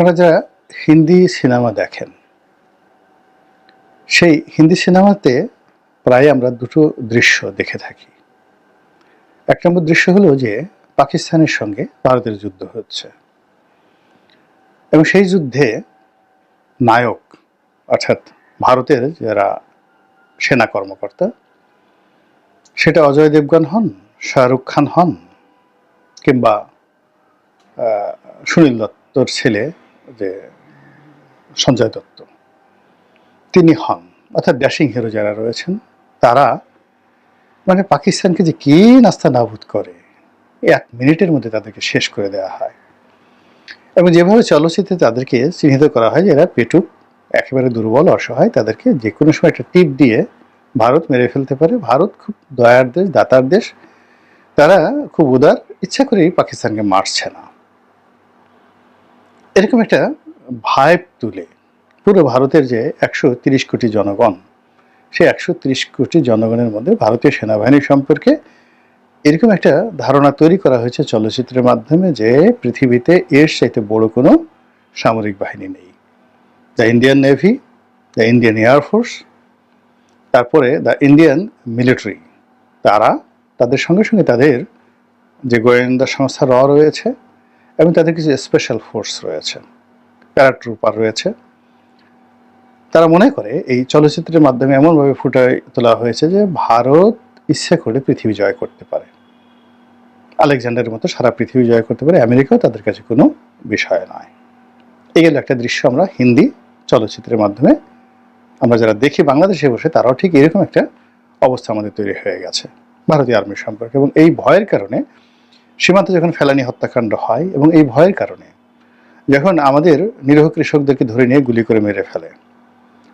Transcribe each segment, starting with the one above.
আপনারা যারা হিন্দি সিনেমা দেখেন, সেই হিন্দি সিনেমাতে প্রায় আমরা দুটো দৃশ্য দেখে থাকি। এক নম্বর দৃশ্য হলো যে পাকিস্তানের সঙ্গে ভারতের যুদ্ধ হচ্ছে। এবং সেই যুদ্ধে নায়ক, অর্থাৎ ভারতের যারা সেনা কর্মকর্তা, সেটা অজয় দেবগন হন, শাহরুখ খান হন, কিংবা সুনীল দত্তর ছেলে যে সঞ্জয় দত্ত। তিনি হন। অর্থাৎ ড্যাশিং হিরো যারা রয়েছেন, তারা মানে পাকিস্তানকে যে কি নাস্তা নাবুদ করে এক মিনিটের মধ্যে তাদেরকে শেষ করে দেওয়া হয়। এবং যেভাবে চলচ্চিত্রে তাদেরকে চিহ্নিত করা হয় যে এরা পেটুক, একেবারে দুর্বল, অসহায়, তাদেরকে যে কোনো সময় একটা টিপ দিয়ে ভারত মেরে ফেলতে পারে। ভারত খুব দয়ার দেশ, দাতার দেশ। তারা খুব উদার, ইচ্ছা করেই পাকিস্তানকে মারছে না। এরকম একটা ভাইব তুলে পুরো ভারতের যে একশো তিরিশ কোটি জনগণ, সেই একশো তিরিশ কোটি জনগণের মধ্যে ভারতীয় সেনাবাহিনী সম্পর্কে এরকম একটা ধারণা তৈরি করা হয়েছে চলচ্চিত্রের মাধ্যমে যে পৃথিবীতে এর চাইতে বড় কোনো সামরিক বাহিনী নেই। The Indian navy the Indian air force তারপরে দ্য ইন্ডিয়ান মিলিটারি তারা তাদের সঙ্গে সঙ্গে তাদের যে গোয়েন্দা সংস্থা র রয়েছে এবং তাদের কিছু স্পেশাল ফোর্স রয়েছে প্যারাট্রুপার রয়েছে। তারা মনে করে এই চলচ্চিত্রের মাধ্যমে এমনভাবে ফুটে তোলা হয়েছে যে ভারত ইচ্ছে করে পৃথিবী জয় করতে পারে। আলেকজান্ডারের মতো সারা পৃথিবী জয় করতে পারে, আমেরিকাও তাদের কাছে কোনো বিষয় নয়। এই গেল একটা দৃশ্য আমরা হিন্দি চলচ্চিত্রের মাধ্যমে। আমরা যারা দেখি বাংলাদেশে বসে, তারাও ঠিক এরকম একটা অবস্থা আমাদের তৈরি হয়ে গেছে, ভারতীয় আর্মি সম্পর্কে। এবং এই ভয়ের কারণে সীমান্তে যখন ফেলানি হত্যাকাণ্ড হয় এবং এই ভয়ের কারণে যখন আমাদের নিরহ কৃষকদেরকে ধরে নিয়ে গুলি করে মেরে ফেলে,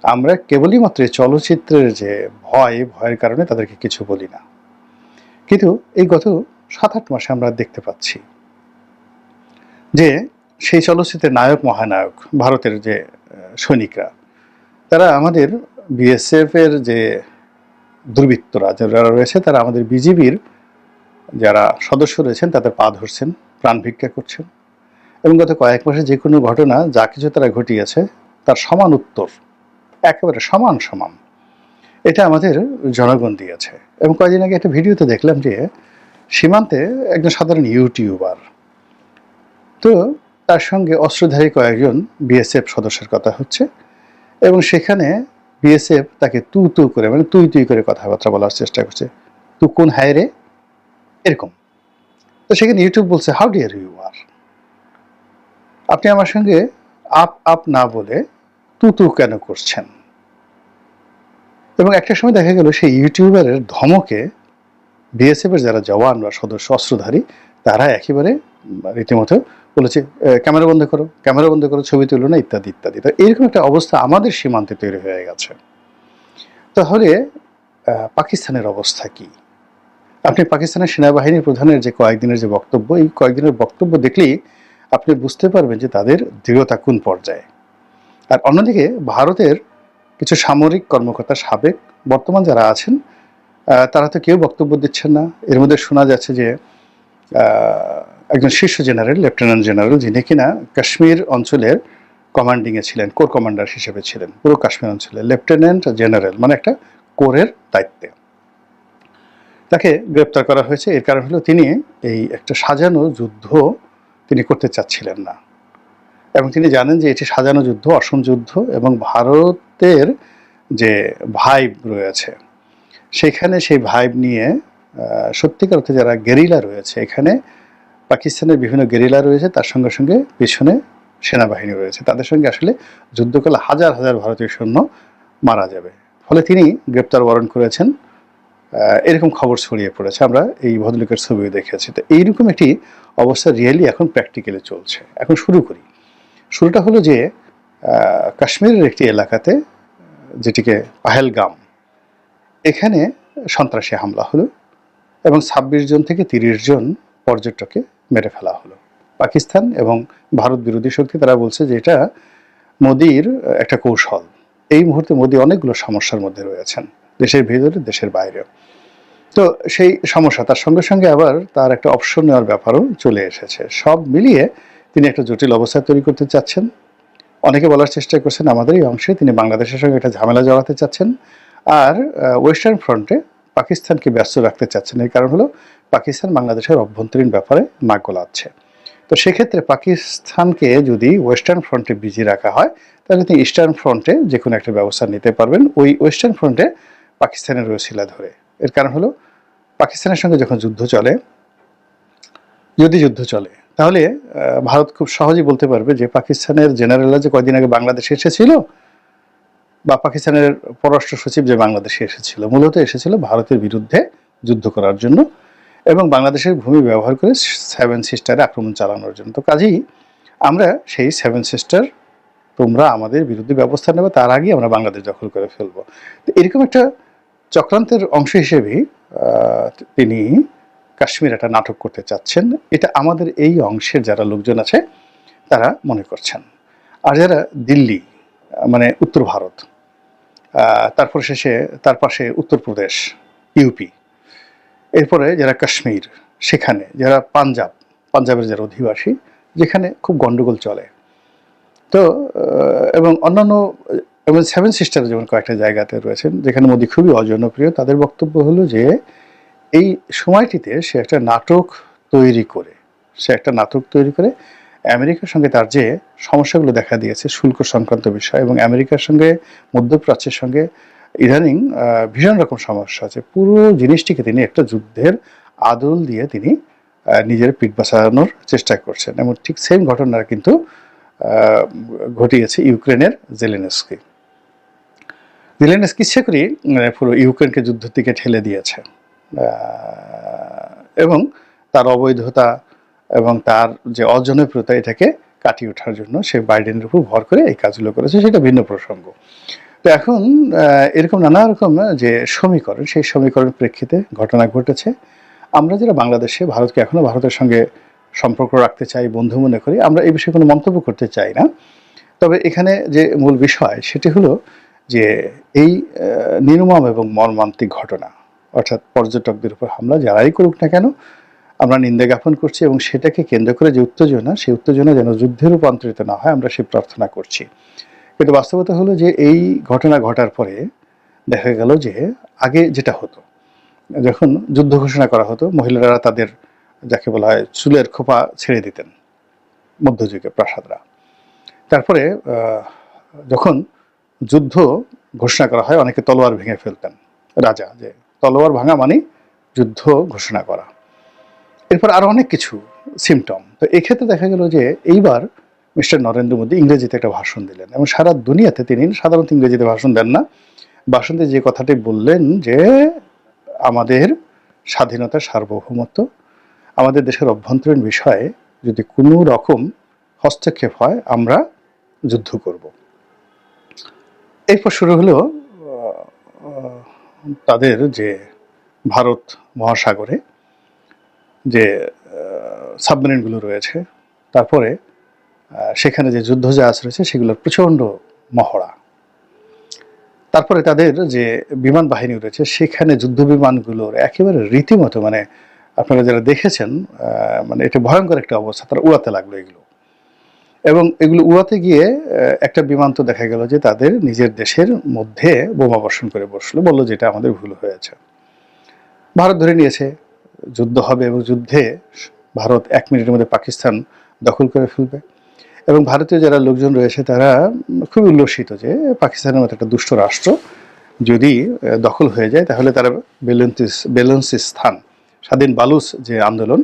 আমরা কেবলই মাত্র চলচ্চিত্রের যে ভয়, ভয়ের কারণে তাদেরকে কিছু বলি না। কিন্তু এই গত সাত আট মাসে আমরা দেখতে পাচ্ছি যে সেই চলচ্চিত্রের নায়ক, মহানায়ক, ভারতের যে সৈনিকরা, তারা আমাদের বিএসএফ এর যে দুর্বৃত্তরা যারা রয়েছে, তারা আমাদের বিজিবির যারা সদস্য রয়েছেন, তাদের পা ধরছেন, প্রাণ ভিক্ষা করছেন। এবং গত কয়েক মাসে যে কোনো ঘটনা, যা কিছু তারা ঘটিয়েছে, তার সমান উত্তর, একেবারে সমান সমান, এটা আমাদের জনগণ দিয়েছে। এবং কয়েকদিন আগে একটা ভিডিওতে দেখলাম যে, সীমান্তে একজন সাধারণ ইউটিউবার, তো তার সঙ্গে অস্ত্রধারী কয়েকজন বিএসএফ সদস্যের কথা হচ্ছে, এবং সেখানে বিএসএফ তাকে তু তু করে মানে তুই তুই করে কথাবার্তা বলার চেষ্টা করছে। তু কোন হায় রে এরকম। তো সেখানে ইউটিউব বলছে হাউ ডিয়ার ইউ আর আপনি আমার সঙ্গে আপ আপ না বলে তু তু কেন করছেন? এবং একটা সময় দেখা গেল সেই ইউটিউবারের ধমকে বিএসএফ এর যারা জওয়ান বা সদস্য অস্ত্রধারী তারা একেবারে রীতিমতো বলেছে "এ, ক্যামেরা বন্ধ করো ক্যামেরা বন্ধ করো ছবি তুলো না ইত্যাদি ইত্যাদি। তো এরকম একটা অবস্থা আমাদের সীমান্তে তৈরি হয়ে গেছে। তাহলে পাকিস্তানের অবস্থা কি? আপনি পাকিস্তানের সেনাবাহিনীর প্রধানের যে কয়েকদিনের যে বক্তব্য, এই কয়েকদিনের বক্তব্য দেখলেই আপনি বুঝতে পারবেন যে তাদের দৃঢ়তা কোন পর্যায়ে। আর অন্যদিকে ভারতের কিছু সামরিক কর্মকর্তা, সাবেক, বর্তমান যারা আছেন তারা তো কেউ বক্তব্য দিচ্ছেন না। এর মধ্যে শোনা যাচ্ছে যে একজন শীর্ষ জেনারেল, লেফটেন্যান্ট জেনারেল, যিনি কিনা কাশ্মীর অঞ্চলের কমান্ডিংয়ে ছিলেন কোর কমান্ডার হিসেবে ছিলেন, পুরো কাশ্মীর অঞ্চলে লেফটেন্যান্ট জেনারেল মানে একটা কোরের দায়িত্বে। তাকে গ্রেপ্তার করা হয়েছে। এর কারণ হলো তিনি এই একটা সাজানো যুদ্ধ তিনি করতে চাচ্ছিলেন না। এবং তিনি জানেন যে এটি সাজানো যুদ্ধ, অসম যুদ্ধ এবং ভারতের যে ভাইব রয়েছে, সেখানে সেই ভাইব নিয়ে সত্যিকার অর্থে যারা গেরিলা রয়েছে, এখানে পাকিস্তানের বিভিন্ন গেরিলা রয়েছে, তার সঙ্গে সঙ্গে পিছনে সেনাবাহিনী রয়েছে। তাদের সঙ্গে আসলে যুদ্ধকালে হাজার হাজার ভারতীয় সৈন্য মারা যাবে। ফলে তিনি গ্রেপ্তার, বরণ করেছেন। এরকম খবর ছড়িয়ে পড়েছে। আমরা এই ভদ্রলোকের ছবিও দেখেছি। তো এইরকম একটি অবস্থা রিয়েলি এখন প্র্যাকটিক্যালি চলছে। এখন শুরু করি। শুরুটা হলো যে কাশ্মীরের একটি এলাকাতে, যেটিকে পাহেলগাম, এখানে সন্ত্রাসী হামলা হলো এবং ছাব্বিশ জন থেকে তিরিশ জন পর্যটককে মেরে ফেলা হলো। পাকিস্তান এবং ভারত বিরোধী শক্তি তারা বলছে যে এটা মোদির একটা কৌশল। এই মুহূর্তে মোদি অনেকগুলো সমস্যার মধ্যে রয়েছেন, দেশের ভিতরে, দেশের বাইরে। তো সেই সমস্যা, তার সঙ্গে সঙ্গে আবার তার একটা অপশন নেওয়ার ব্যাপারও চলে এসেছে। সব মিলিয়ে তিনি একটা জটিল অবস্থা তৈরি করতে চাচ্ছেন। অনেকে বলার চেষ্টা করছেন, আমাদের এই অংশে তিনি বাংলাদেশের সঙ্গে একটা ঝামেলা জড়াতে চাচ্ছেন। আর ওয়েস্টার্ন ফ্রন্টে পাকিস্তানকে ব্যস্ত রাখতে চাচ্ছেন। এর কারণ হলো, পাকিস্তান বাংলাদেশের অভ্যন্তরীণ ব্যাপারে নাক গলাচ্ছে তো সেক্ষেত্রে পাকিস্তানকে যদি ওয়েস্টার্ন ফ্রন্টে বিজি রাখা হয়, তাহলে তিনি ইস্টার্ন ফ্রন্টে যে কোনো একটা ব্যবস্থা নিতে পারবেন। ওই ওয়েস্টার্ন ফ্রন্টে পাকিস্তানের রসিলা ধরে। এর কারণ হলো পাকিস্তানের সঙ্গে যখন যুদ্ধ চলে, যদি যুদ্ধ চলে, তাহলে ভারত খুব সহজেই বলতে পারবে যে পাকিস্তানের জেনারেলরা যে কয়দিন আগে বাংলাদেশে এসেছিল বা পাকিস্তানের পররাষ্ট্র সচিব যে বাংলাদেশে এসেছিল, মূলত এসেছিল ভারতের বিরুদ্ধে যুদ্ধ করার জন্য এবং বাংলাদেশের ভূমি ব্যবহার করে সেভেন সিস্টারে আক্রমণ চালানোর জন্য। তো কাজেই আমরা সেই সেভেন সিস্টার তোমরা আমাদের বিরুদ্ধে ব্যবস্থা নেবে, তার আগে আমরা বাংলাদেশ দখল করে ফেলব। তো এরকম একটা চক্রান্তের অংশ হিসেবেই তিনি কাশ্মীর একটা নাটক করতে চাচ্ছেন। এটা আমাদের এই অংশের যারা লোকজন আছে, তারা মনে করছেন। আর যারা দিল্লি মানে উত্তর ভারত তারপর শেষে, তার পাশে উত্তরপ্রদেশ ইউপি। এরপরে যারা কাশ্মীর, সেখানে যারা পাঞ্জাব, পাঞ্জাবের যারা অধিবাসী, যেখানে খুব গন্ডগোল চলে। তো এবং অন্যান্য এবং সেভেন সিস্টার যেমন কয়েকটা জায়গাতে রয়েছেন, যেখানে মোদী খুবই অজনপ্রিয়, তাদের বক্তব্য হলো যে এই সময়টিতে সে একটা নাটক তৈরি করে, সে একটা নাটক তৈরি করে। আমেরিকার সঙ্গে তার যে সমস্যাগুলো দেখা দিয়েছে, শুল্ক সংক্রান্ত বিষয় এবং আমেরিকার সঙ্গে, মধ্যপ্রাচ্যের সঙ্গে, ইদানিং ভীষণ রকম সমস্যা আছে। পুরো জিনিসটিকে তিনি একটা যুদ্ধের আদল দিয়ে তিনি নিজের পিঠ বাঁচানোর চেষ্টা করছেন। এবং ঠিক সেম ঘটনা কিন্তু ঘটিয়েছে ইউক্রেনের জেলেনস্কি জেলেনস্কি ইচ্ছে করেই মানে পুরো ইউক্রেনকে যুদ্ধের দিকে ঠেলে দিয়েছে। এবং তার অবৈধতা এবং তার যে অজনপ্রিয়তা এটাকে কাটিয়ে ওঠার জন্য সে বাইডেনের উপর ভর করে এই কাজগুলো করেছে, সেটা ভিন্ন প্রসঙ্গ। তো এখন এরকম নানা রকম যে সমীকরণ, সেই সমীকরণের প্রেক্ষিতে ঘটনা ঘটেছে। আমরা যারা বাংলাদেশে, ভারতকে এখনও ভারতের সঙ্গে সম্পর্ক রাখতে চাই, বন্ধু মনে করি, আমরা এই বিষয়ে কোনো মন্তব্য করতে চাই না। তবে এখানে যে মূল বিষয়, সেটি হলো যে এই নির্মম এবং মর্মান্তিক ঘটনা, অর্থাৎ পর্যটকদের উপর হামলা যারাই করুক না কেন, আমরা নিন্দা জ্ঞাপন করছি এবং সেটাকে কেন্দ্র করে যে উত্তেজনা, সেই উত্তেজনা যেন যুদ্ধে রূপান্তরিত না হয়, আমরা সে প্রার্থনা করছি। কিন্তু বাস্তবতা হলো যে এই ঘটনা ঘটার পরে দেখা গেল যে আগে যেটা হতো, যখন যুদ্ধ ঘোষণা করা হতো, মহিলারা তাদের যাকে বলা হয় চুলের খোপা ছেড়ে দিতেন, মধ্যযুগে প্রাসাদরা। তারপরে যখন যুদ্ধ ঘোষণা করা হয়, অনেকে তলোয়ার ভেঙে ফেলতেন। রাজা, যে তলোয়ার ভাঙা মানে যুদ্ধ ঘোষণা করা। এরপর আরও অনেক কিছু সিমটম তো এক্ষেত্রে দেখা গেল যে এইবার মিস্টার নরেন্দ্র মোদী ইংরেজিতে একটা ভাষণ দিলেন এবং সারা দুনিয়াতে তিনি সাধারণত ইংরেজিতে ভাষণ দেন না। ভাষণে যে কথাটি বললেন যে, আমাদের স্বাধীনতার সার্বভৌমত্ব, আমাদের দেশের অভ্যন্তরীণ বিষয়ে যদি কোনো রকম হস্তক্ষেপ হয়, আমরা যুদ্ধ করব। এরপর শুরু হলো তাদের যে ভারত মহাসাগরে যে সাবমেরিনগুলো রয়েছে, তারপরে সেখানে যে যুদ্ধজাহাজ রয়েছে সেগুলোর প্রচণ্ড মহড়া। তারপরে তাদের যে বিমান বাহিনী রয়েছে সেখানে যুদ্ধ বিমানগুলোর একেবারে রীতিমতো মানে আপনারা যারা দেখেছেন মানে এটা ভয়ঙ্কর একটা অবস্থা, তারা উড়াতে লাগল এগুলো। এবং এগুলো উড়াতে গিয়ে একটা বিমান তো দেখা গেল যে তাদের নিজের দেশের মধ্যে বোমা বর্ষণ করে বসল, বলল যেটা আমাদের ভুল হয়েছে। ভারত ধরে নিয়েছে, যুদ্ধ হবে এবং যুদ্ধে ভারত এক মিনিটের মধ্যে পাকিস্তান দখল করে ফেলবে। এবং ভারতীয় যারা লোকজন রয়েছে তারা খুব উল্লসিত যে পাকিস্তানের মতো একটা দুষ্ট রাষ্ট্র যদি দখল হয়ে যায়, তাহলে তারা বেলুন্তিস বেলুন্সিস্তান স্বাধীন বালুস যে আন্দোলন,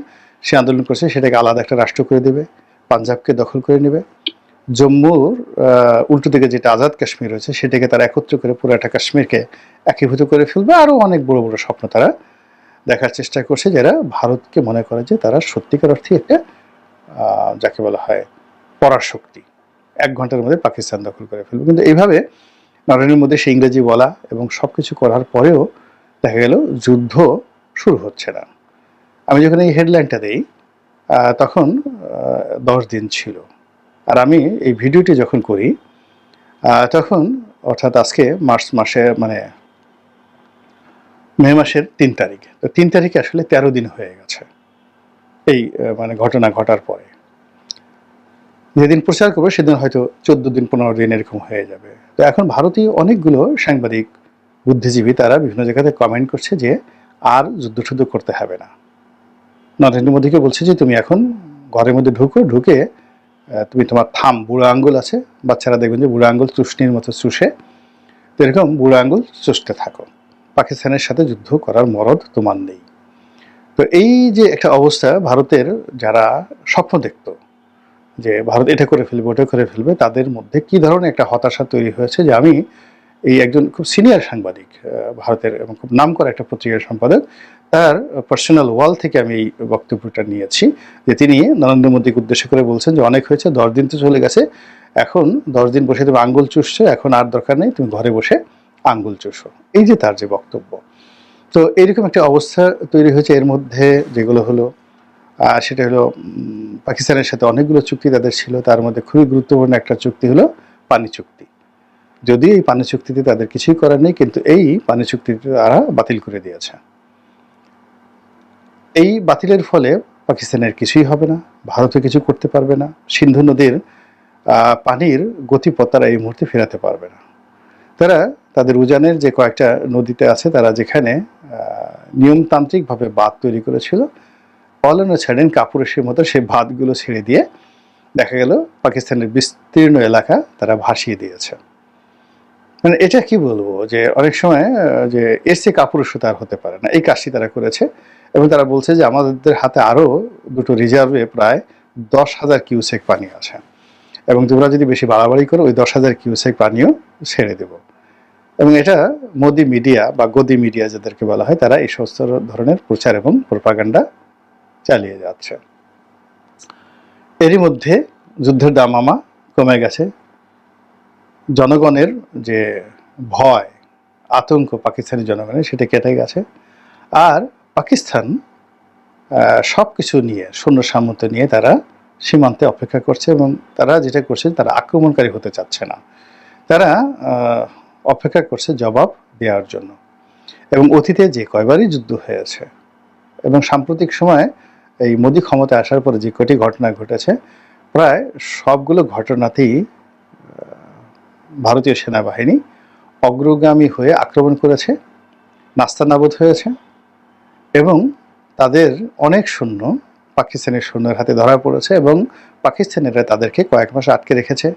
সে আন্দোলন করছে, সেটাকে আলাদা একটা রাষ্ট্র করে দেবে। পাঞ্জাবকে দখল করে নেবে। জম্মুর উল্টো দিকে যেটা আজাদ কাশ্মীর রয়েছে, সেটাকে তারা একত্র করে পুরোটা কাশ্মীরকে একীভূত করে ফেলবে। আরও অনেক বড় বড় স্বপ্ন তারা দেখার চেষ্টা করছে যারা ভারতকে মনে করে যে তারা সত্যিকার অর্থে একটা যাকে বলা হয় পরাশক্তি। এক ঘণ্টার মধ্যে পাকিস্তান দখল করে ফেলবে। কিন্তু এইভাবে নরেন্দ্র মোদী সে ইংরেজি বলা এবং সব কিছু করার পরেও দেখা গেল যুদ্ধ শুরু হচ্ছে না। আমি যখন এই হেডলাইনটা দিই তখন দশ দিন ছিল। আর আমি এই ভিডিওটি যখন করি তখন অর্থাৎ আজকে মার্চ মাসে মানে মে মাসের তিন তারিখ। তো তিন তারিখে আসলে তেরো দিন হয়ে গেছে এই মানে ঘটনা ঘটার পরে। যেদিন প্রচার করবে সেদিন হয়তো চোদ্দ দিন, পনেরো দিন এরকম হয়ে যাবে। তো এখন ভারতীয় অনেকগুলো সাংবাদিক, বুদ্ধিজীবী তারা বিভিন্ন জায়গাতে কমেন্ট করছে যে আর যুদ্ধ টুদ্ধ করতে হবে না। নরেন্দ্র মোদীকে বলছে যে, তুমি এখন ঘরের মধ্যে ঢুকো, ঢুকে তুমি তোমার থাম, বুড়ো আঙ্গুল আছে, বাচ্চারা দেখবেন যে বুড়ো আঙ্গুল চুষনির মতো চুষে, তো এরকম বুড়ো আঙ্গুল চুষতে থাকো। পাকিস্তানের সাথে যুদ্ধ করার মরদ তোমার নেই। তো এই যে একটা অবস্থা ভারতের যারা স্বপ্ন দেখতো, যে ভারত এটা করে ফেলবে, ওটা করে ফেলবে, তাদের মধ্যে কি ধরনের একটা হতাশা তৈরি হয়েছে যে আমি এই একজন খুব সিনিয়র সাংবাদিক ভারতের এবং খুব নাম করা একটা পত্রিকার সম্পাদক, তার পার্সোনাল ওয়াল থেকে আমি এই বক্তব্যটা নিয়েছি যে তিনি নরেন্দ্র মোদীকে উদ্দেশ্য করে বলছেন যে অনেক হয়েছে, দশ দিন তো চলে গেছে, এখন দশ দিন বসে তুমি আঙ্গুল চুষছো, এখন আর দরকার নেই, তুমি ঘরে বসে আঙ্গুল চুষো। এই যে তার যে বক্তব্য। তো এরকম একটা অবস্থা তৈরি হয়েছে এর মধ্যে, যেগুলো হলো সেটা হলো পাকিস্তানের সাথে অনেকগুলো চুক্তি তাদের ছিল, তার মধ্যে খুবই গুরুত্বপূর্ণ একটা চুক্তি হলো পানি চুক্তি। যদি এই পানি চুক্তিতে তাদের কিছুই করার নেই, কিন্তু এই পানি চুক্তিটি তারা বাতিল করে দিয়েছে। এই বাতিলের ফলে পাকিস্তানের কিছুই হবে না, ভারতও কিছু করতে পারবে না, সিন্ধু নদীর পানির গতিপথ তারা এই মুহূর্তে ফেরাতে পারবে না। তারা তাদের উজানের যে কয়েকটা নদীতে আছে, তারা যেখানে নিয়মতান্ত্রিকভাবে বাঁধ তৈরি করেছিল পলানো ছাড়েন কাপুরুষের মতো সেই বাঁধগুলো ছেড়ে দিয়ে দেখা গেল পাকিস্তানের বিস্তীর্ণ এলাকা তারা ভাসিয়ে দিয়েছে। মানে এটা কি বলব যে অনেক সময় যে এর চেয়ে কাপুরুষতা আর হতে পারে না। এই কাজটি তারা করেছে এবং তারা বলছে যে আমাদের হাতে আরও দুটো রিজার্ভে প্রায় দশ হাজার কিউসেক পানি আছে। এবং তোমরা যদি বেশি বাড়াবাড়ি করো, ওই দশ হাজার কিউসেক পানিও ছেড়ে দেব। এবং এটা মোদি মিডিয়া বা গদি মিডিয়া যাদেরকে বলা হয়, তারা এই সমস্ত ধরনের প্রচার এবং প্রোপাগান্ডা চালিয়ে যাচ্ছে। এরই মধ্যে যুদ্ধের দামামা কমে গেছে। জনগণের যে ভয়, আতঙ্ক পাকিস্তানি জনগণের, সেটা কেটে গেছে। আর পাকিস্তান সব কিছু নিয়ে সৈন্য সামর্থ্য নিয়ে তারা সীমান্তে অপেক্ষা করছে এবং তারা যেটা করছে, তারা আক্রমণকারী হতে চাচ্ছে না। তারা অপেক্ষা করছে জবাব দেওয়ার জন্য। এবং অতীতে যে কয়বারই যুদ্ধ হয়েছে, এবং সাম্প্রতিক সময়ে এই মোদী ক্ষমতায় আসার পরে যে কটি ঘটনা ঘটেছে, প্রায় সবগুলো ঘটনাতেই ভারতীয় সেনাবাহিনী অগ্রগামী হয়ে আক্রমণ করেছে, নাস্তানাবুদ হয়েছে এবং তাদের অনেক সৈন্য পাকিস্তানের সৈন্যের হাতে ধরা পড়েছে এবং পাকিস্তানিরা তাদেরকে কয়েক মাস আটকে রেখেছে।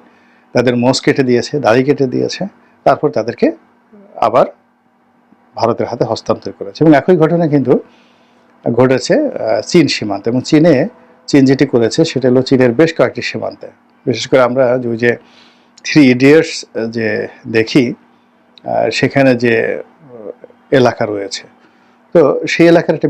তাদের মোষ কেটে দিয়েছে, দাড়ি কেটে দিয়েছে, তারপর তাদেরকে আবার ভারতের হাতে হস্তান্তর করেছে এবং একই ঘটনা কিন্তু ঘটেছে চীন সীমান্তে এবং চীনে, চীন যেটি করেছে সেটা হলো চীনের বেশ কয়েকটি সীমান্তে। বিশেষ করে আমরা যে থ্রি ইডিয়টস যে দেখি সেখানে যে এলাকা রয়েছে। তো সেই এলাকার একটা